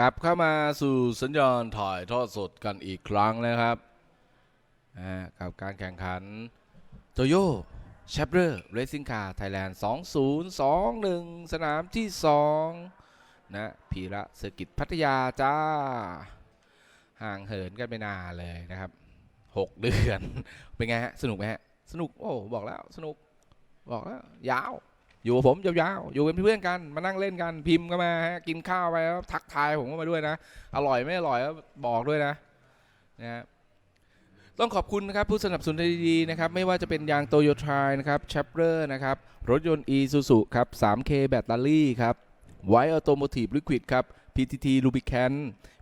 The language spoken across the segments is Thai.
กลับเข้ามาสู่สัญญาณถ่ายทอดสดกันอีกครั้งนะครับกับการแข่งขันโตโยแชปเปอร์เรซิ่งคาร์ไทยแลนด์2021 สนามที่ 2 นะพีระเซอร์กิตพัทยาจ้า ห่างเหินกันไปนานเลยนะครับ 6 เดือน เป็นไงฮะ สนุกไหมฮะ สนุก โอ้ บอกแล้ว สนุก บอกแล้ว ยาว อยู่กับผมยาวๆอยู่เป็นเพื่อนกันมานั่งเล่นกันพิมพ์ก็มาฮะกินข้าวไปแล้วทักทายผมก็มาด้วยนะ อร่อยไม่อร่อยก็บอกด้วยนะนะฮะต้องขอบคุณนะครับผู้สนับสนุนดีๆนะครับไม่ว่าจะเป็นยางโตโยทรายนะครับแชปเปอร์นะครับรถยนต์ e s u s u ครับ 3K แบตเตอรี่ครับไวออโตโมทีฟลิควิดครับ PTT Lubricant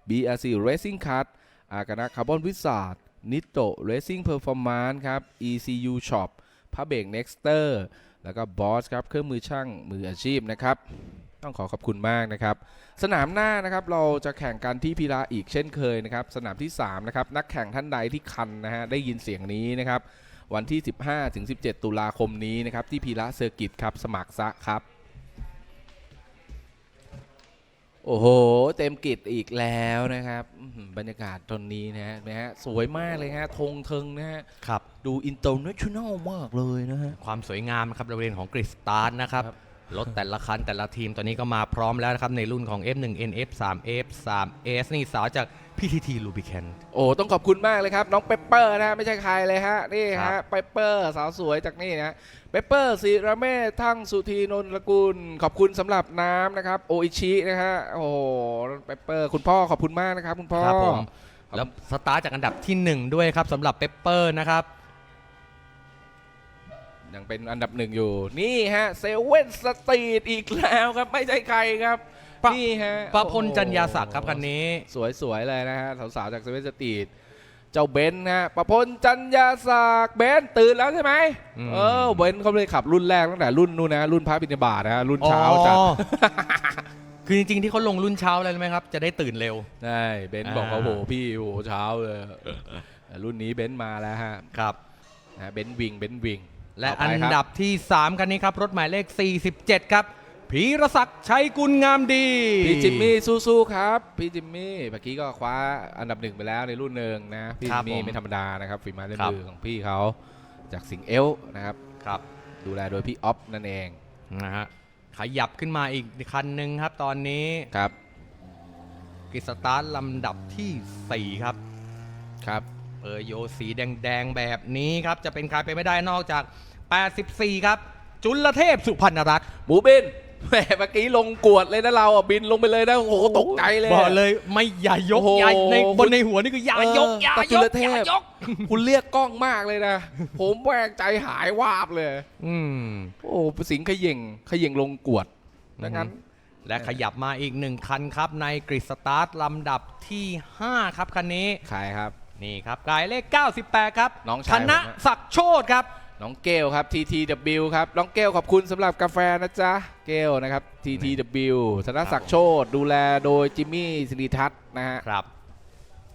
BRC Racing Card อากานะคาร์บอนวิสาดนิโต Racing Performance ครับ ECU Shop พระเบรก Nexter แล้วก็บอสครับเครื่องมือช่างมืออาชีพนะครับต้องขอขอบคุณมากนะครับ สนามหน้านะครับเราจะแข่งกันที่พีระอีกเช่นเคยนะครับ สนามที่3นะครับนักแข่งท่านใดที่คันนะฮะได้ยินเสียงนี้นะครับ วันที่ 15-17 ตุลาคมนี้นะครับที่พีระเซอร์กิตครับสมัครซะครับ โอ้โห เต็มกิจอีกแล้วนะครับอื้อหือบรรยากาศตอนนี้นะฮะนะฮะสวยมากเลยฮะธงเทิงนะฮะ ครับ ดูอินเตอร์เนชั่นแนลมากเลยนะฮะ ความสวยงามนะครับบริเวณของกริดสตาร์ทนะครับค รับรถแต่ละคันแต่ละทีมตอนนี้ก็มาพร้อมแล้วนะครับ ในรุ่นของ F1N F3 F3S นี่สาวจาก PTT Lubricant โอ้ต้องขอบคุณมากเลยครับ น้องเปปเปอร์นะฮะไม่ใช่ใครเลยฮะ นี่ครัฮะบเปปเปอร์สาวสวยจากนี่นะเปปเปอร์ศิระเมธทั้งสุธีนนทกุล ขอบคุณสำหรับน้ำนะครับ โออิชินะฮะโอ้โหเปปเปอร์คุณพ่อขอบคุณมากนะครับ คุณพ่อครับผมแล้วสตาร์ทจากอันดับที่ 1 ด้วยครับสำหรับเปปเปอร์นะครับ ยังเป็นอันดับหนึ่งอยู่ นี่ฮะเซเว่นสตรีทอีกแล้วครับ ไม่ใช่ใครครับประนี่ฮะประพลโอ้โหจันยาศักดิ์ครับคันนี้ สวยๆเลยนะฮะสาวๆจากเซเว่นสตรีทเจ้าเบนซ์นะฮะประพลจันยาศักดิ์เบนซ์ตื่นแล้วใช่ไหมอืม เออเบนซ์เขาเลยขับรุ่นแรกตั้งแต่รุ่นนู้นนะ รุ่นพระบิณฑบาตนะฮะรุ่นเช้าจัด อ๋อคือจริงๆที่เขาลงรุ่นเช้าเลยรู้ไหมครับ จะได้ตื่นเร็ว ใช่เบนซ์บอกว่าอ่า โหพี่โหเช้าเลยแต่รุ่นนี้เบนซ์มาแล้วฮะครับ นะเบนซ์วิงเบนซ์วิง และต่ไปอันครับดับที่ 3 คันนี้ครับ รถหมายเลข 47 ครับพีรศักดิ์ชัยกุลงามดี พี่จิมมี่สู้ๆครับ พี่จิมมี่เมื่อกี้ก็คว้าอันดับหนึ่งไปแล้วในรุ่นหนึ่งนะ พี่ครัจิบมมี่ผมไม่ธรรมดานะครับฝีไม้ลายครับมือของพี่เขาจากสิงห์เอลนะครับครับ ดูแลโดยพี่ออฟนั่นเองนะฮะขยับขึ้นมาอีกคันหนึ่งครับตอนนี้ครับกฤษตาร์ทลำดับทีสี่ 4 ครับครับเป อร์โยสีแดงๆแบบนี้ครับจะเป็นใครไปไม่ได้นอกจาก 84 ครับ จุลเทพสุพรรณรักษ์หมูบินแหมเมื่อกี้ลงกวดเลยนะเราอะบินลงไปเลยนะโอ้โหตกใจเลย บอกเลยไม่อย่ายกโอ้โห อย่าในบนในหัวนี่คืออย่ายกเอออย่าแต่ยจุกลเทอพย่ายกคุณเรียกกล้องมากเลยนะ ผมแหวกใจหายวาบเลย อืม โอ้สิงห์เขย่งเขย่งลงกวดดังนั้น และขยับมาอีกหนึ่งคันครับในกริดสตาร์ทลำดับที่ 5 ครับคันนี้ ใครครับ นี่ครับกายเลข 98 ครับน้องชายธนผมอะ ศักดิ์โชตครับ น้องเกลครับ TTW ครับ น้องเกลขอบคุณสำหรับกาแฟนะจ๊ะ เกลนะครับ TTW ธนศักดิ์โชตดูแลโดยจิมมี่สิริทัศน์นะฮะ ครับ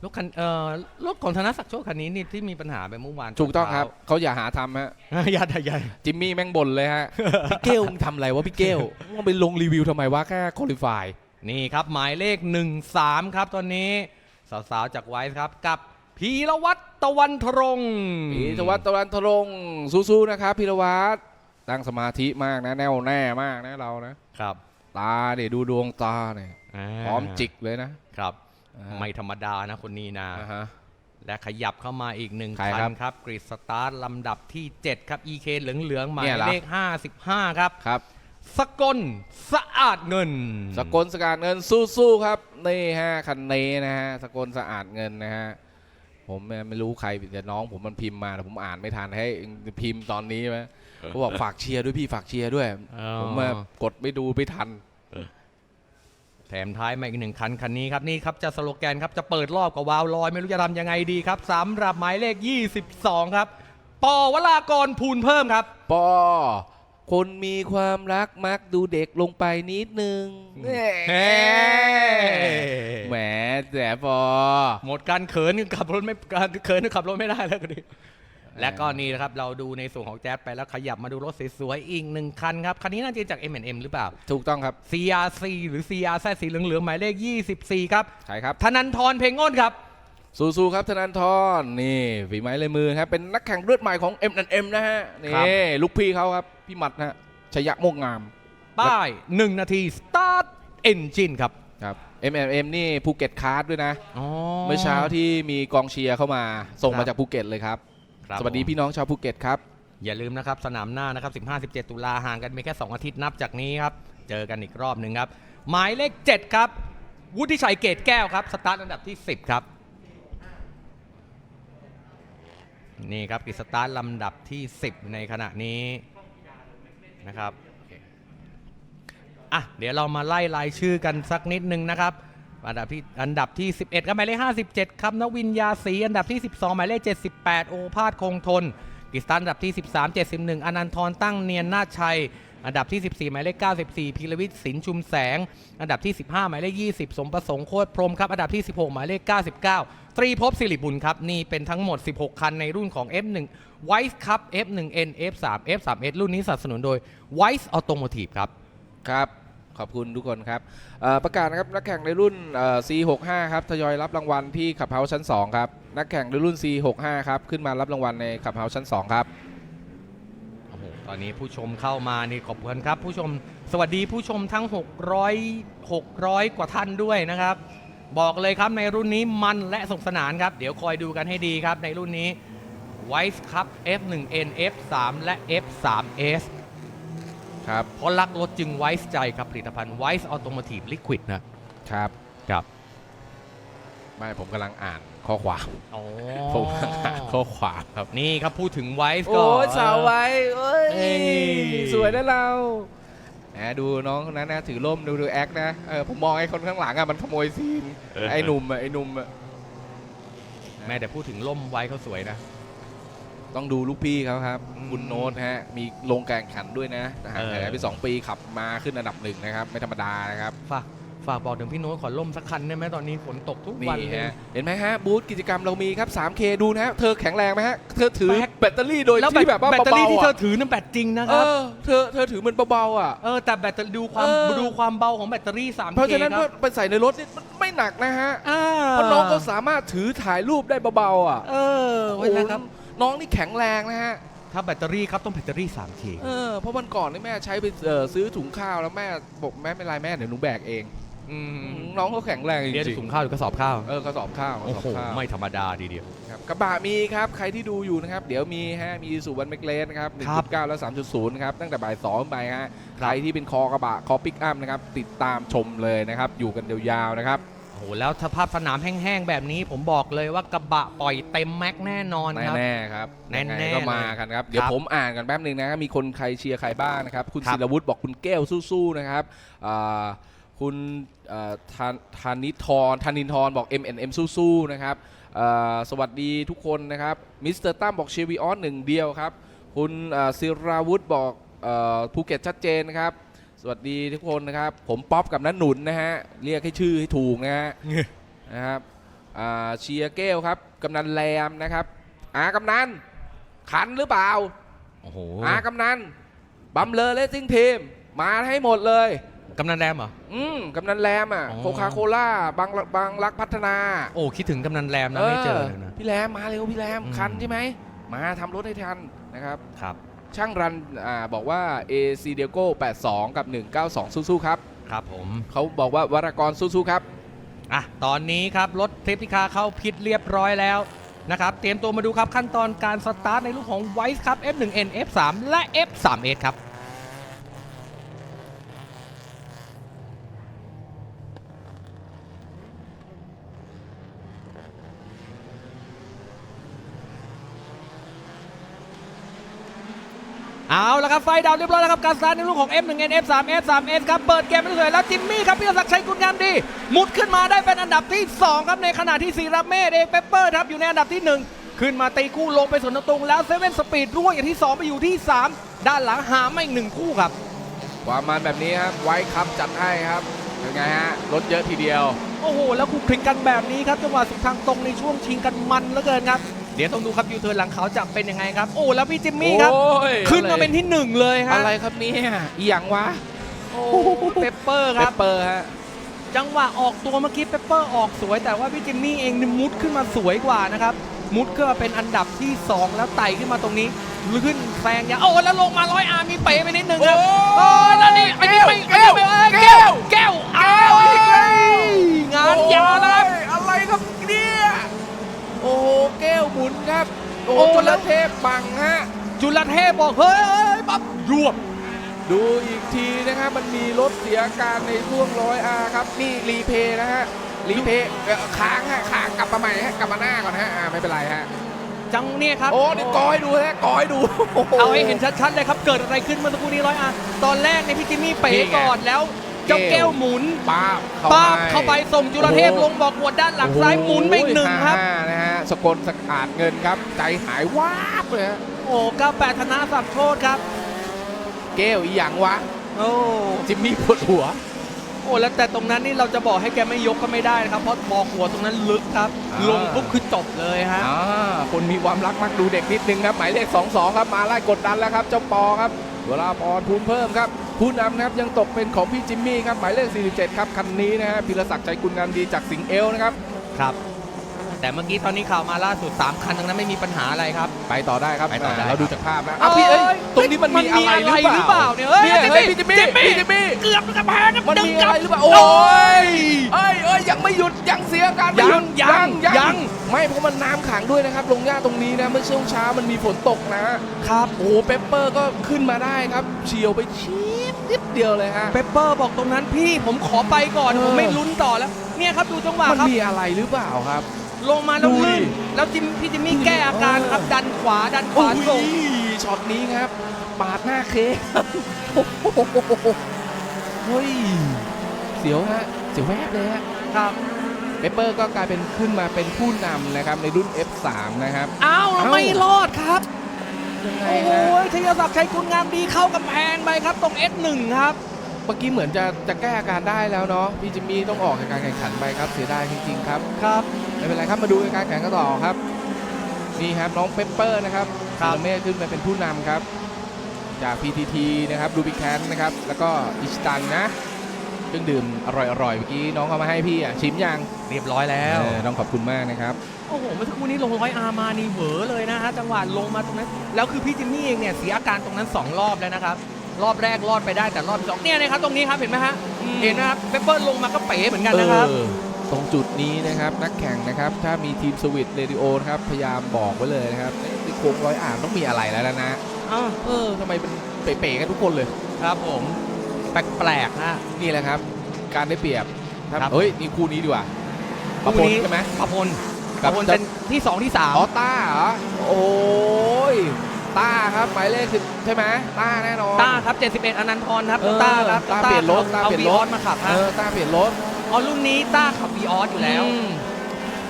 รถคันเอ่อรถของธนศักดิ์โชตคันนี้นี่ที่มีปัญหาไปเมื่อวานถูกต้องครับ เขาอย่าหาทำฮะ เช้าอย่าอย่าจิมมี่แม่งบ่นเลยฮะ พี่เกลมึงทำอะไรวะพี่เกลมึงไปลงรีวิวทำไมวะแค่คุริฟาย นี่ครับหมายเลข 13 ครับตอนนี้ สาวๆจากไวท์ครับ กับ พีรวัตรตะวันทรงพีรวัตรตะวันทรงสู้ๆนะครับพีรวัตรตั้งสมาธิมากนะแน่วแน่มากนะเรานะครับ ตาเนี่ยดูดวงตาเนี่ยพร้อมจิกเลยนะครับอ่าฮะไม่ธรรมดานะคนนี้นะอ่าฮะและขยับเข้ามาอีกหนึ่งใครคัครับนครับกริดสตาร์ทลำดับที่ 7 ครับ EK เหลืองๆหมาเนี่ยยเหรอเลข 55 ครับครับสกลสะอาดเงิน สกลสกาดเงินสู้ๆครับนี่ฮะคันนี้นะฮะสกลสะอาดเงินนะฮะ ผมไม่รู้ใครแต่น้องผมมันพิมพ์มาแต่ผมอ่านไม่ทันให้พิมพ์ตอนนี้ไหมเขาบอกฝากเชียร์ด้วยพี่ฝากเชียร์ด้วย อ๋อ ผมมากดไม่ดูไม่ทัน แถมท้ายมาอีกหนึ่งคันคันนี้ครับนี่ครับจะสโลแกนครับจะเปิดรอบกับวาวลอย ไม่รู้จะทำยังไงดีครับสำหรับหมายเลข 22 ครับปอวรากรภูลเพิ่มครับ ปอ คนมีความรักมักดูเด็กลงไปนิดนึงเฮ้แหมแต่ปอหมดการเขินขับรถไม่การเขินขับรถไม่ได้แล้วกันดิและก็นี่นะครับเราดูในส่วนของแจ๊สไปแล้วขยับมาดูรถสวยๆอีกหนึ่งคันครับ คันนี้น่าจะจาก M&M หรือเปล่า ถูกต้องครับ CRC หรือ CRZ สีเหลืองๆหมายเลข 24 ครับใช่ครับธนันทรเพลงอ้นครับสู้ๆครับธนันทรนี่ฝีไม้ลายมือครับเป็นนักแข่งเลือดใหม่ของ M&M นะฮะนี่ครับลูกพี่เขาครับ พี่หมัดนะฮะชยะโมกงาม ป้าย 1 นาที Start Engine ครับ ครับ M&M นี่ภูเก็ตคาร์ดด้วยนะอ๋อเมื่อเช้าที่มีกองเชียร์เข้ามาส่งครัมาบจากภูเก็ตเลยครับ ครับ สวัสดีผมพี่น้องชาวภูเก็ตครับ อย่าลืมนะครับ สนามหน้านะครับ 15-17 ตุลาห่างกันเพียงแค่ 2 อาทิตย์นับจากนี้ครับ เจอกันอีกรอบหนึ่งครับ หมายเลข 7 ครับ วุฒิชัยเกตแก้วครับ สตาร์ทอันดับที่ 10 ครับ นี่ครับกิจสตาร์ทลำดับที่ 10 ในขณะนี้ นะครับอะเดี๋ยวเรามาไล่รายชื่อกันสักนิดนึงนะครับ อันดับที่อันดับที่ 11ครับหมายเลข57 ครับนวินยาศรีอันดับที่ 12 หมายเลข 78 โอภาสคงทนกิสตันอันดับที่ 13 71 อนันทรตั้งเนียนนาชัย อันดับที่ 14 หมายเลข 94 พีรวิทย์สินชุมแสง อันดับที่ 15 หมายเลข 20 สมประสงค์โคตรพรมครับ อันดับที่ 16 หมายเลข 99 ตรีภพสิริบุญครับ นี่เป็นทั้งหมด 16 คันในรุ่นของ F1 Wise Cup F1N F3 F3S รุ่นนี้สนับสนุนโดย Wise Automotive ครับ ครับ ขอบคุณทุกคนครับเอ่อประกาศนะครับนักแข่งในรุ่นเอ่อ C65 ครับทยอยรับรางวัลที่ขับเฮาชั้น 2 ครับ นักแข่งในรุ่น C65 ครับ ขึ้นมารับรางวัลในขับเฮาชั้น 2 ครับโอ้โหตอนนี้ผู้ชมเข้ามานี่ขอบคุณครับ ผู้ชมสวัสดีผู้ชมทั้ง 600 600 กว่าท่านด้วยนะครับ บอกเลยครับในรุ่นนี้มันและสนุกสนานครับ เดี๋ยวคอยดูกันให้ดีครับในรุ่นนี้ Wise ครับ F1N F3 และ F3S ครับเพราะรักรถจึงไว้ใจครับผลิตภัณฑ์ Wise Automotive Liquid นะครับครับไม่ผมกำลังอ่านข้อความอ๋อผมกำลังอ่านข้อความครับนี่ครับพูดถึง Wise ก็โอ้ยสาวไว้เอ้ยเอ้ยสวยนะเราแหมดูน้องคนนั้นนะถือร่มดูดูแอคนะเออผมมองไอ้คนข้างหลังอะมันขโมยซีนไอ้หนุ่มอะไอ้หนุ่มอะแม่แต่พูดถึงล่มไว้เขาสวยนะ ต้องดูลูกพี่เขาครับอืมคุณโน้ตฮะ มีลงแข่งขันด้วยนะห่างเออหายไปสองปีขับมาขึ้นอันดับหนึ่งนะครับ ไม่ธรรมดานะครับฝากฝากบอกถึงพี่โน้ตขอล่มสักคันได้ไหมตอนนี้ฝนตกทุกนี่วันเลยฮะเห็นไหมฮะ บูธกิจกรรมเรามีครับ 3K ดูนะฮะ เธอแข็งแรงไหมฮะ เธอถือแบตแบตเตอรี่โดยแล้วที่แบบว่าแบตเตอรี่เบาที่ๆเธออะถือนั่นแบตจริงนะคเอรับอเธอเธอถือเหมือนเบาๆอะ เออแต่แบตเตอรี่ดูความเออดูความเบาของแบตเตอรี่ 3K เพราะฉะนั้นครับไปใส่ในรถนี่มันไม่หนักนะฮะอ่าเพราะน้องเขาสามารถถือถ่ายรูปได้เบาๆอะ เออไว้แล้วครับโอ้โห น้องนี่แข็งแรงนะฮะ ถ้าแบตเตอรี่ครับต้องแบตเตอรี่ 3K เออเพราะวันก่อนนี่แม่ใช้ไปเอ่อซื้อถุงข้าวแล้วแม่บอกแม่ไม่เป็นไรแม่เดี๋ยวหนูแบกเองอืมน้องเขาแข็งแรงจเรียกริงถุงข้าวหรือกระสอบข้าว ๆเออกระสอบข้าวกโอ้ระสอบโหข้าวไม่ธรรมดาทีเดียว ครับกระบะมีครับใครที่ดูอยู่นะครับ เดี๋ยวมีฮะมีสุวรรณเมกเลสนะครับครับ1.9และ3.0ครับตั้งแต่บ่าย2ไปฮะครับใครที่เป็นคอกระบะคอปิกอัพนะครับติดตามชมเลยนะครับ อยู่กันยาวๆนะครับโอ้โหแล้วสภาพสนามแห้งๆแบบนี้ ผมบอกเลยว่ากระบะปล่อยเต็มแม็กแน่นอนครับ แน่ๆครับแน่ๆยังไงก็มากันครับ เดี๋ยวครับผมอ่านกันแป๊บหนึ่งนะครับมีคนใครเชียร์ใครบ้างนะครับ คุณครับศิรวุฒิบอกคุณแก้วสู้ๆนะครับอ่าคุณเอ่อธานธานิทรธานินทรบอก M&M สู้ๆนะครับอ่าสวัสดีทุกคนนะครับมิสเตอร์ตั้มบอกเชวีออนหนึ่งเดียวครับ คุณเอ่อศิราวุฒิบอกเอ่อภูเก็ตชัดเจนนะครับ สวัสดีทุกคนนะครับ ผมป๊อปกับนันหนุนนะฮะ เรียกให้ชื่อให้ถูกนะฮะ นะครับอ่าเชียร์เกลครับ กำนันแรมนะครับอากำนัน ขันหรือเปล่าโอ้โหอากำนันบัมเลอร์เลสซิ่งทีมมาให้หมดเลย กำนันแรมเหรอ อืมกำนันแรมอะอ๋อ โคคาโคล่าบางบางรักพัฒนา โอ้คิดถึงกำนันแรมนะไม่เจอเลยนะ พี่แรมมาเร็วพี่แรมอืม คันใช่ไหมมาทำรถให้ทันนะครับ ครับ ช่างรันอ่าบอกว่า AC d i e g o 82 กับ 192 สู้ๆครับ ครับผม เขาบอกว่าวรากรสู้ๆครับ อะ ตอนนี้ครับ รถเทปพิคาเข้าพิษเรียบร้อยแล้วนะครับ เตรียมตัวมาดูครับขั้นตอนการสตาร์ทในรูปของ Wise ครับ F1N F3 และ F3S ครับ เอาละครับไฟดับเรียบร้อยแล้วครับการสตาร์ทในรูปของ F1N F3 F3S ครับเปิดเกมไปสวยๆแล้วจิมมี่ครับพิรศักดิ์ชัยกุลงามดีมุดขึ้นมาได้เป็นอันดับที่ 2 ครับในขณะที่ซีรับเมธเอกเปเปอร์ครับอยู่ในอันดับที่ 1 ขึ้นมาตีคู่ลงไปสวนตรงๆแล้วเซเว่นสปีดร่วงอย่างที่ 2 ไปอยู่ที่ 3 ด้านหลังหามาอีกหนึ่งคู่ครับความมันแบบนี้ครับไว้ครับจัดให้ครับเป็นไงฮะรถเยอะทีเดียว โอ้โห แล้วคู่คลิกกันแบบนี้ครับจังหวะสุดทางตรงในช่วงชิงกันมันเหลือเกินครับ เดี๋ยวต้องดูครับยูเทิร์นหลังเขาจะเป็นยังไงครับ โอ้แล้วพี่จิมมี่ครับ โอ้ยขึ้นมาเป็นที่หนึ่งเลยฮะอะไรครับเนี่ยอีหยังวะโอ้เปปเปอร์คเปรับเปอร์ฮะ จังหวะออกตัวเมื่อกี้เปปเปอร์ออกสวย แต่ว่าพี่จิมมี่เองนี่มุดขึ้นมาสวยกว่านะครับมุดขึ้นมาเป็นอันดับที่2แล้วไต่ขึ้นมาตรงนี้ขึ้นแซงยาโอ้แล้วลงมาร้อยอาร์มีเป๋ไปนิดนึงครับโอ้โอ้แล้วนี่อันนี้ไม่แก้วอันนี้ไม่เอ้ยแก้แก้ววแก้วอ้าวอีกแล้วงานยาวแล้วครับ โอ้ยอะไรครับเนี่ยโอ้โหแก้วหมุนครับ โอ้โอ้โหจแล้ระวเทพบังฮะจุลเทพบอกเฮ้ยเฮ้ยปั๊บรวบดูอีกทีนะครับมันมีรถเสียอาการในช่วงร้อยอาครับนี่รีเพย์นะฮะรีเพย์เอ่อค้างฮะค้างกลับมาใหม่ฮะกลับมาหน้าก่อนฮะอ่าไม่เป็นไรฮะจังเนี่ยครับโอ้นี่กอยดูฮะกอยดูโโเอาให้เห็นชัดๆเลยครับเกิดอะไรขึ้นเมื่อสักครู่นี้ร้อยอาร์ตอนแรกในยพี่จิมมี่เป๋นี่ไงก่อนแล้วเจ้าแก้แก้ววหมุนป้าบป้าบให้เข้าไปส่งจุลเทพโอ้โหลงบอกบวดด้านหลังซ้ายหมุนไปอีกหนึ่งครับห้านะฮะ สกลสกาดเงินครับ ใจหายวาบเลยฮะโอ้98ธนาสับโทษครับ แก้วอีหยังวะ โอ้ จิมมี่ปวดหัว โอ้แล้วแต่ตรงนั้นนี่เราจะบอกให้แกไม่ยกก็ไม่ได้นะครับ เพราะบอกหัวตรงนั้นลึกครับ อ่า ลงปุ๊บคือจบเลยฮะ อ่าคนมีความรักมักดูเด็กนิดนึงครับ หมายเลข 22 ครับ มาไล่กดดันแล้วครับ เจ้าปอครับเวลาปอนพูนเพิ่มครับ ผู้นำนะครับยังตกเป็นของพี่จิมมี่ครับ หมายเลข 47 ครับ คันนี้นะฮะพิรศักดิ์ใจกุลงามดีจากสิงห์เอลนะครับ ครับ แต่เมื่อกี้ตอนนี้ข่าวมาล่าสุด 3 คันตรงนั้นไม่มีปัญหาอะไรครับ ไปต่อได้ครับไปต่อได้าเราดูจากภาพนะเอ้อะยพี่เอ้ยตรงนี้มันมีมันมีอะไรอะไรหรือเปล่า เนี่ยเอ้ยเนี่ยเฮ้ยจิพี่มมี่จิมมี่จิมมี่พี่จิมมี่เกือบกระแพงครับมันดึงมีกอะลับไรหรือเปล่าโอ้ยเอ้ยเอ้ยยังไม่หยุดยังเสียอาการไม่หยุดยัง ยังยัง ไม่เพราะมันน้ำขังด้วยนะครับ ลงหญ้าตรงนี้นะเมื่อช่วงเช้ามันมีฝนตกนะครับโอ้โหเปปเปอร์ก็ขึ้นมาได้ครับเฉียวไปชีดนิดเดียวเลยฮะ เปปเปอร์บอกตรงนั้นพี่ผมขอไปก่อนเออ ผมไม่ลุ้นต่อแล้ว เนี่ยครับดูจังหวะมันครับ มีอะไรหรือเปล่าครับ ลงมาแล้วดูดิลื่นแล้วจิมพี่จิมมี่แก้อาการครับดันขวาดันขโอ้วายส่งช็อตนี้ครับ ปาดหน้าเค้กครับโอ้โหเฮ้ยเสียวฮะเสียวแวบเลยฮะครับเปปเปอร์ก็กลายเป็นขึ้นมาเป็นผู้นำนะครับในรุ่น F3 นะครับอ้าวแล้วเอ้าไม่รอดครับยังไงโอ้โหฮะชัยศักดิ์ชัยคุณงามดีเข้ากำแพงไปครับตรง S1 ครับเมื่อกี้เหมือนจะจะแก้อาการได้แล้วเนาะพี่จิมมี่ต้องออกจากการแข่งขันไปครับเสียดายจริงๆครับครับ ไม่เป็นไรครับมาดูการแข่งกันต่อครับนี่ครับน้องเปปเปอร์นะครับครับเมฆขึ้นมาเป็นผู้นำครับ จาก PTT นะครับดูบิแคนนะครับ แล้วก็อิชิตันนะเครื่องดื่มอร่อยๆเมื่อกี้น้องเขามาให้พี่อะชิมยังเรียบร้อยแล้วเออต้องขอบคุณมากนะครับ โอ้โหเมื่อสักครู่นี้ลงร้อยอาร์มานี่เหวอเลยนะฮะจังหวะลงมาตรงนั้น แล้วคือพี่จิมมี่เองเนี่ยเสียอาการตรงนั้น 2 รอบแล้วนะครับ รอบแรกรอดไปได้แต่รอบที่สองเนี่ยนะครับตรงนี้ครับเห็นไหมฮะอืมเห็นนะครับเปปเปอร์ลงมาก็เป๋เหมือนกันนะครับเออ ตรงจุดนี้นะครับนักแข่งนะครับถ้ามีทีมสวิตเรดิโอนะครับพยายามบอกไว้เลยนะครับในโค้งร้อยอ่านต้องมีอะไรแล้วนะอ้าวเออทำไมเป็นเป๋ๆกันทุกคนเลยครับผมแปลกๆนะนี่แหละครับ การได้เปรียบครับครับเฮ้ยนี่คู่นี้ดีกว่าปะพลใช่ไหมประพลคปรับระพลเป็นที่2ที่อ๋อต้าเหรอโอ้ยต้าครับหมายเลขสิบใช่ไหมต้าแน่นอน3ต้าครับ 71 อนันทรครับเออต้าครับต้าเปลี่ยนรถต้าเอาเปลี่ยนวีรอถอสมาขับเอฮะอต้าเปลี่ยนรถ อ๋อรุ่นนี้ต้าขับวีออสอยู่แล้วม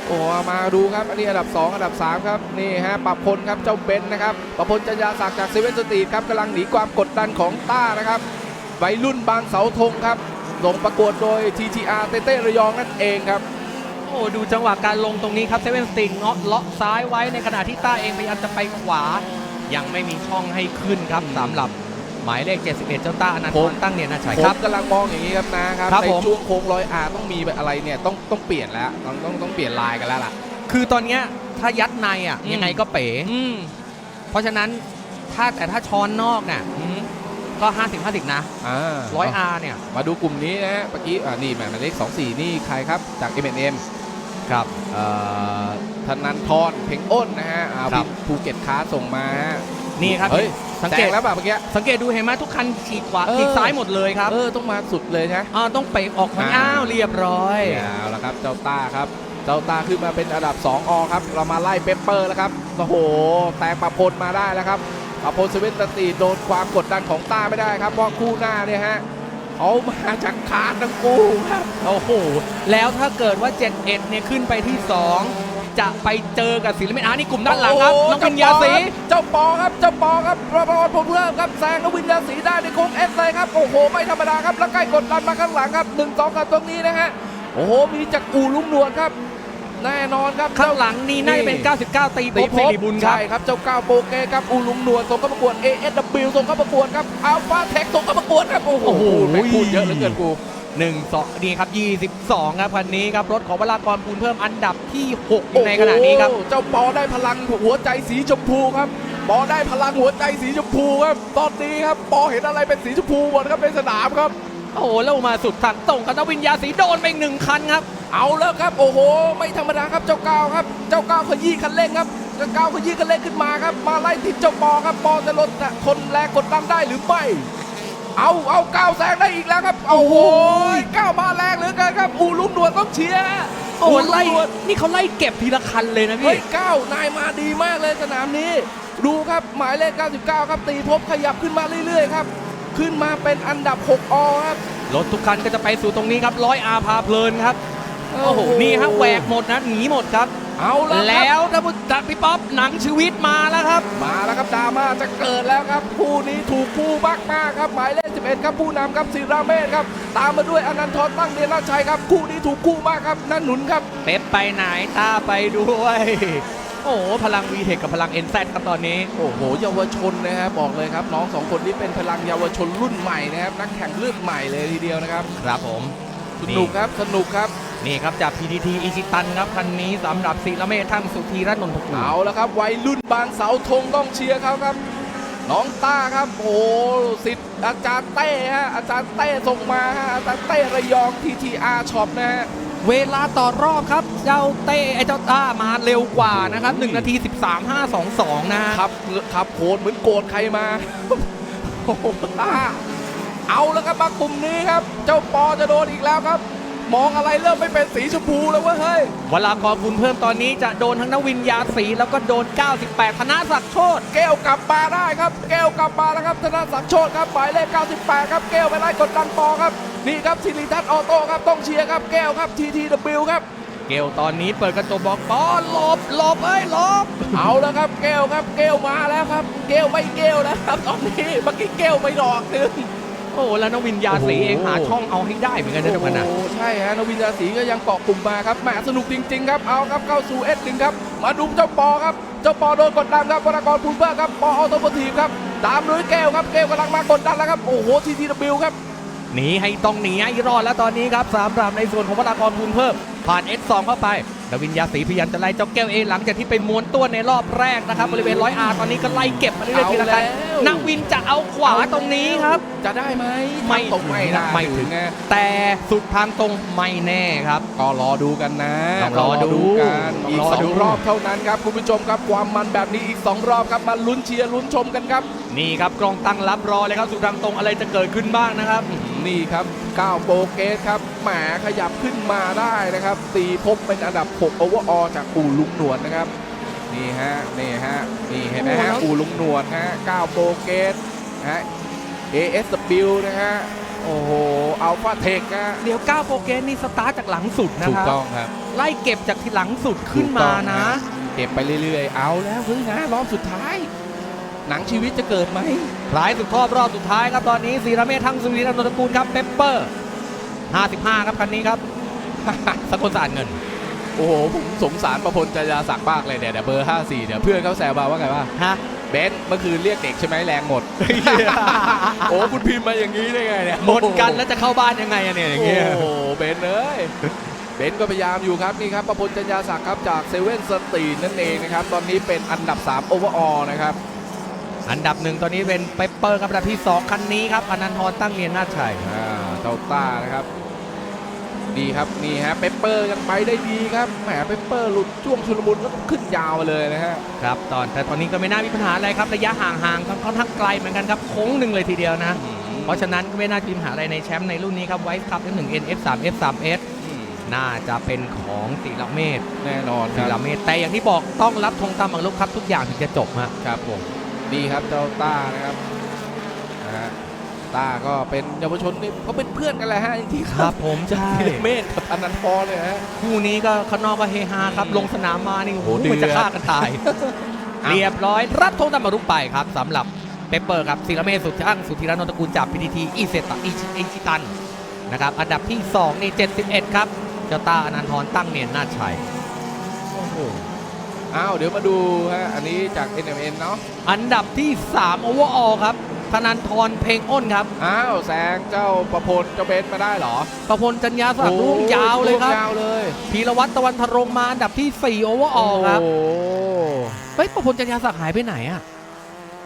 โอ้มาดูครับ อันนี้อันดับ 2 อันดับ 3 ครับ นี่ฮะปรับพลครับ เจ้าเบนซ์นะครับปรับพลจัญญาศักดิ์จากเซเว่นสตรีทครับกำลังหนีความกดดันของต้านะครับวัยรุ่นบางเสาธงครับลงประกวดโดย TTR เต้เต้ระยองนั่นเองครับ โอ้ ดูจังหวะการลงตรงนี้ครับเซเว่นสติงเงาะเลาะซ้ายไว้ในขณะที่ต้าเองพยายามจะไปขวา ยังไม่มีช่องให้ขึ้นครับสำหรับ หมายเลข 71 เจ้าต้าอนันผทมรตั้งเนี่ยนะชัยผครัมบกำลังมองอย่างนี้ครับนะครับครับในผม ช่วงโค้งร้อยอาต้องมีอะไรเนี่ยต้องต้องเปลี่ยนแล้วต้องต้องต้องเปลี่ยนลายกันแล้วล่ะ คือตอนเนี้ยถ้ายัดในอะอืม ยังไงก็เป๋ อืมเพราะฉะนั้นถ้าแต่ถ้าช้อนนอกน่ะอืมก็ 50 50 นะอ่าร้อยอาร์เนี่ยมาดูกลุ่มนี้นะฮะเมื่อกี้อ่านี่หมายเลข24 นี่ใครครับจาก M&M ครับเอ่อธนันทรเพ่งอ้นนะฮะอ่าครับวินภูเก็ตค้าส่งมาฮะ นี่ครับเฮ้ยสังแซเกตงแล้วแบบเมื่อกี้ สังเกตดูเห็นไหมทุกคันฉีกขวาเออ ฉีกซ้ายหมดเลยครับเออต้องมาสุดเลยนะ อ่าต้องเป๋ออกมาอ่า อ้าวเรียบร้อย เอาละครับเจ้าต้าครับ เจ้าต้าขึ้นมาเป็นอันดับ 2อครับ เรามาไล่เปปเปอร์แล้วครับโอ้โห แตกประพลมาได้แล้วครับประพลสวิตสตรีทโดนความกดดันของต้าไม่ได้ครับเพราะคู่หน้าเนี่ยฮะเขามาจากคาร์ดทั้งคู่ครับ โอ้โห แล้วถ้าเกิดว่า 71 เนี่ยขึ้นไปที่ 2 จะไปเจอกับศิลปินอาร์นี่กลุ่มด้านหลังครับโโน้องวิญญาสีเจ้าปอครับเจ้าปอครับประพรพลเพิ่มครับแซงน้องวิญญาสีได้ในโค้งเอสเลยครับโอ้โหไม่ธรรมดาครับแล้วใกล้กดดันมาข้างหลังครับหนึ่งสองกับตรงนี้นะฮะโอ้โหมีจากอูลุงนวลครับแน่นอนครับข้างหลังนี่น่าจะเป็น 99 ตีภตีพสิริบุญครับใช่ครับเจ้าก้าวโปเกครับอูลุงหนวดส่งเข้าประกวด ASW ส่งเข้าประกวดครับอัลฟาเทคส่งเข้าประกวดครับโอ้โหโอ้โหแม่งพูดเยอะเหลือเกินกู หนึ่งสองนี่ครับ 22 ครับคันนี้ครับ รถของวรากรปูนเพิ่มอันดับที่ 6 อยู่ในขณะนี้ครับโอ้โหเจ้าปอได้พลังหัวใจสีชมพูครับ ปอได้พลังหัวใจสีชมพูครับ ตอนนี้ครับ ปอเห็นอะไรเป็นสีชมพูหมดครับในสนามครับ โอ้โหแล้วมาสุดทางตรงครับนวิญญาสีโดนไปอีกหนึ่งคันครับ เอาแล้วครับ โอ้โห ไม่ธรรมดาครับ เจ้าก้าวครับ เจ้าก้าวขยี้คันเร่งครับเจ้าก้าวขยี้คันเร่งขึ้นมาครับ มาไล่ติดเจ้าปอครับ ปอจะลดทนแรงกดดันได้หรือไม่ เอาเอาก้าวแซงได้อีกแล้วครับ โอ้โหก้าวมาแรงเหลือเกินครับ อูลุงหนวดต้องเชียร์โอ้โหลุงไล่หนวดนี่เขาไล่เก็บทีละคันเลยนะเฮ้พี่ยก้าวนายมาดีมากเลยสนามนี้ ดูครับหมายเลข 99 ครับ ตีภพขยับขึ้นมาเรื่อยๆครับ ขึ้นมาเป็นอันดับ 6 อครับ รถทุกคันก็จะไปสู่ตรงนี้ครับร้อยอาพาเพลินครับ โอ้โห นี่ฮะแหวกหมดนะหนีหมดครับเอาแล้วครับแล้วท่านผู้จัดพี่ป๊อปหนังชีวิตมาแล้วครับ มาแล้วครับดราม่าจะเกิดแล้วครับ คู่นี้ถูกคู่มากมากๆครับหมายเล ข11ครับผู้นำครับศิราเมธครับ ตามมาด้วยอนันทรตั้งเดียนราชชัยครับ คู่นี้ถูกคู่มากครับนั่นหนุนครับ เป๊ปไปไหนตาไปด้วย โอ้โหพลังวีเทคกับพลังเอ็นแซครับตอนนี้ โอ้โห เยาวชนนะครับบอกเลยครับ น้องสองคนนี้เป็นพลังเยาวชนรุ่นใหม่นะครับนักแข่งเลือดใหม่เลยทีเดียวนะครับ ครับผมสนุกครับสนุกครับนี่ครับจาก PTT อิชิตันครับคันนี้สำหรับศิลเมธทั้งสุธีรัตน์นนทกุลเอาแล้วครับวัยรุ่นบางเสาธงต้องเชียร์เขาครับ น้องต้าครับโอ้โหสิทธิ์อาจารย์เต้ฮะอาจารย์เต้ส่งมาฮะอาจารย์เต้ระยอง TTR Shop นะฮะเวลาต่อรอบครับ เจ้าเต้ไอ้เจ้าต้ามาเร็วกว่านะครับ1นาที 13 5 2 2 นะฮะครับครับโคตรเหมือนโกรธใครมาโอ้โหต้าเอาแล้วครับมากลุ่มนี้ครับ เจ้าปอจะโดนอีกแล้วครับ มองอะไรเริ่มไม่เป็นสีชมพูแล้วเว้ยเฮ้ย วลากรบุญเพิ่มตอนนี้จะโดนทั้งนวินยาสีแล้วก็โดน 98 ธนศักดิ์โชตแก้วกลับมาได้ครับ แก้วกลับมาแล้วครับธนาศักดิ์โชตครับหมายเลข 98 ครับแก้วไปไล่กดดันปอครับ นี่ครับสิริทัศน์ออโต้ครับต้องเชียร์ครับแก้วครับ TTW ครับ เกลตอนนี้เปิดกระจกบอกปอหลบหลบเอ้ยหลบ เอาแล้วครับแก้วครับแก้วมาแล้วครับแก้วไม่แก้วแล้วครับตอนนี้เมื่อกี้แก้วไปดอกหนึง โอ้แล้วนวินยาสีโอ้โหเองหาช่องเอาให้ได้เหมือนกันนะทุกคนนะโอ้โหใช่ฮะนวินยาศรีก็ยังเกาะกลุ่มมาครับแหมสนุกจริง ๆ ครับเอาครับเข้าสู่เอสหนึ่งครับ มาดูเจ้าปอครับ เจ้าปอโดนกดดันครับวรากรพูลเบอร์ครับปอออโตโมทีฟครับตามด้วยแก้วครับแก้วกำลังมากดดันแล้วครับโอ้โห TTW ครับหนีให้ต้องหนีให้รอดแล้วตอนนี้ครับสามรามในส่วนของวรากรบุญเพิ่มผ่าน S2 เข้าไป นวินยาสีพยายามจะไล่เจ้าแก้วเอหลังจากที่ไปม้วนตัวในรอบแรกนะครับบริเวณร้อยอาตอนนี้ก็ไล่เก็บมาเรื่อยๆทีละคันเอาแล้วนักวินจะเอาขวาตรงนี้ครับ จะได้ไหมไม่ตกไม่ได้ไม่ถึงนะแต่สุดทางตรงไม่แน่ครับ ก็รอดูกันนะต้องรอดูกันต้องอีกรอสอดูงรอบเท่านั้นครับคุณผู้ชมครับความมันแบบนี้อีกสองรอบครับมาลุ้นเชียร์ลุ้นชมกันครับ นี่ครับกล้องตั้งรับรอเลยครับสุดทางตรงอะไรจะเกิดขึ้นบ้างนะครับ นี่ครับ9โปรเกสครับแหมขยับขึ้นมาได้นะครับตีพบเป็นอันดับ 6 โอเวอร์ออจากอู่ลุงหนวดนะครับ นี่ฮะนี่ฮะนี่เห็นไหมฮะโอ้โหอู่ลุงหนวดฮะ9โปรเกสฮะ ASW นะฮะโอ้โหอัลฟาเทคฮะเดี๋ยวก้าวโปรเกรสนี่สตาร์ทจากหลังสุดนะถูคกรับต้องครับ ไล่เก็บจากที่หลังสุดขึ้นมานะเก็บไปเรื่อยๆ เอาแล้วเฮ้ยนะรอบสุดท้าย หนังชีวิตจะเกิดไหมหลายสุดทอบรอบสุดท้ายครับตอนนี้สีระเมธทั้งสุริรัตน์นนทกูลครับเปปเปอร์ 55 ครับคันนี้ครับสกุลสะอาดเงิน โอ้โห ผมสงสารประพลจยาศักดิ์มากเลยเนี่ยเดี๋ยวเบอร์ 54 เนี่ยเพื่อนเขาแซวมาว่าไงว่าฮะเบนซ์เมื่อคืนเรียกเด็กใช่ไหมแรงหมด โอ้คุณพิมพ์มาอย่างนี้ได้ไงเนี่ยหมดกันแล้วจะเข้าบ้านยังไงอะเนี่ยอย่างเงี้ยโอ้โหเบนซ์เอ้ยเบนซ์ก็พยายามอยู่ครับนี่ครับประพลจัญญาศักดิ์ครับจากเซเว่นสตรีทนั่นเองนะครับ ตอนนี้เป็นอันดับ 3 โอเวอร์ออนะครับ อันดับหนึ่งตอนนี้เป็นเปปเปอร์ครับอันดับที่ 2 คันนี้ครับอนันทรตั้งเนียนนาถชัยอ่าเจ้าต้านะครับนี่ครับนี่ฮะเปปเปอร์ยังไปได้ดีครับแหมเปปเปอร์หลุดช่วงชุลมุนแล้วก็ขึ้นยาวมาเลยนะฮะครับตอนแต่ตอนนี้ก็ไม่น่ามีปัญหาอะไรครับระยะห่างๆค่อนข้างไกลเหมือนกันครับโค้งหนึ่งเลยทีเดียวนะ เพราะฉะนั้นก็ไม่น่าจะมีปัญหาอะไรในแชมป์ในรุ่นนี้ครับไวท์คัพ F1 N F3 F3S อืมน่าจะเป็นของศิลเมธแน่นอนคศิลรับเมธแต่อย่างที่บอกต้องรับธงตามหมากรุกครับทุกอย่างถึงจะจบฮะครับผม นี่ครับเจ้าต้านะครับนะฮะต้าก็เป็นเยาวชนนี่เขาเป็นเพื่อนกันแหละฮะจริงๆครับผมใช่เมธกับอนันต์พรเลยฮะ คู่นี้ก็ข้างนอกก็เฮฮาครับ ลงสนามมานี่โอ้โหโอ้โหมันจะเดือดฆ่ากันตาย เรียบร้อย รับธงตามหมากรุกไปครับสำหรับเปปเปอร์ครับศิลเมธสุดช่างสุธีรัตน์นนทกูลจาก PTT อีเซตอีอีชิตันนะครับอันดับที่ 2 นี่ 71 ครับเจ้าตาอนันทรตั้งเนียนนาถชัยอ้โห อ้าวเดี๋ยวมาดูฮะอันนี้จาก NMN เนาะอันดับที่3 overall ครับธนันทรเพลงอ้นครับอ้าวแซงเจ้าประพลเจ้าเบนซ์มาได้เหรอ ประพลจัญญาศักดิ์โอ้ร่วงยาวเลยครับวงยาวเลยพีรวัตรตะวันทรงมาอันดับที่ 4 overall ครับโอ้โหเฮ้ยประพลจัญญาศักดิ์หายไปไหนอะ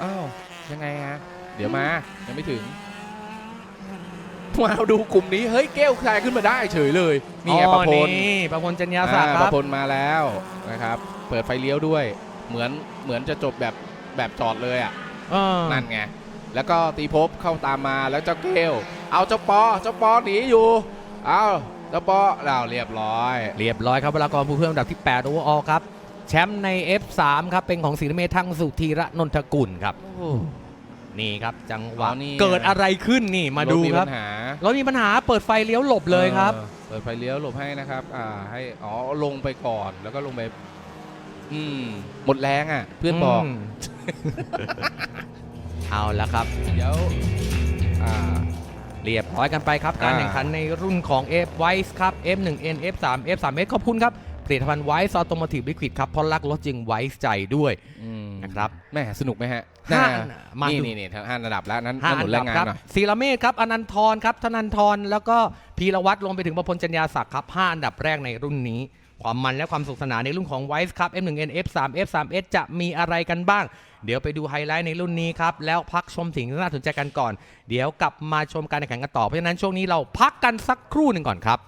อ้าวยังไงฮะเดี๋ยวมายังไม่ถึง มาดูกลุ่มนี้เฮ้ยแก้วคลายขึ้นมาได้เฉยเลยนี่ไงอ๋อประพลนี่ประพลจัญญาศักดิ์อ่าคปรับระพลมาแล้วนะครับเปิดไฟเลี้ยวด้วย เหมือนเหมือนจะจบแบบแบบจอดเลยอะเออนั่นไงแล้วก็ตีภพเข้าตามมาแล้วเจ้าเกลเอาเจ้าปอเจ้าปอหนีอยู่เอาเจ้าปอเราเรียบร้อย เรียบร้อยครับวรากรภูเพิ่มอันดับที่8 overall ครับแชมป์ใน F3 ครับเป็นของศิลเมธังสุธีระนนทกุลครับ นี่ครับจังหวะอ๋อนี่ เกิดอะไรขึ้นนี่มาดูถครับปัญหารถมีปัญหาเปิดไฟเลี้ยวหลบเลยครับ ออเปิดไฟเลี้ยวหลบให้นะครับ อ่าให้อ๋อลงไปก่อนแล้วก็ลงไป อืม หมดแรงอะ เพื่อนบอก ม เอาละครับ เดี๋ยว อ่า เรียบร้อยกันไปครับ การอ่า แข่งขันในรุ่นของ F Wise ครับ F1N F3 F3S ขอบคุณครับ ผลิตภัณฑ์ Wise Automotive Liquid ครับเพราะรักรถจริงไว้ใจด้วยอืมนะครับ แม่สนุกไหมฮะ ห้าน่มานี่ดูนี่นี่ห้าระดับแล้วนั้นห้าถนอันนแรดับงงานครับหน่อยศิลเมธครับอนันทรครับธนันทรแล้วก็พีรวัตรรวมไปถึงประพลจัญญาศักดิ์ครับห้าอันดับแรกในรุ่นนี้ ความมันและความสนุขสนานในรุ่นของ Wise ครับ F1N F3 F3S จะมีอะไรกันบ้าง เดี๋ยวไปดูไฮไลท์ในรุ่นนี้ครับ แล้วพักชมสิ่งที่น่าสนใจกันก่อน เดี๋ยวกลับมาชมการแข่งขันกันต่อเพราะฉะนั้นช่วงนี้เราพักกันสักครู่หนึ่งก่อนครับ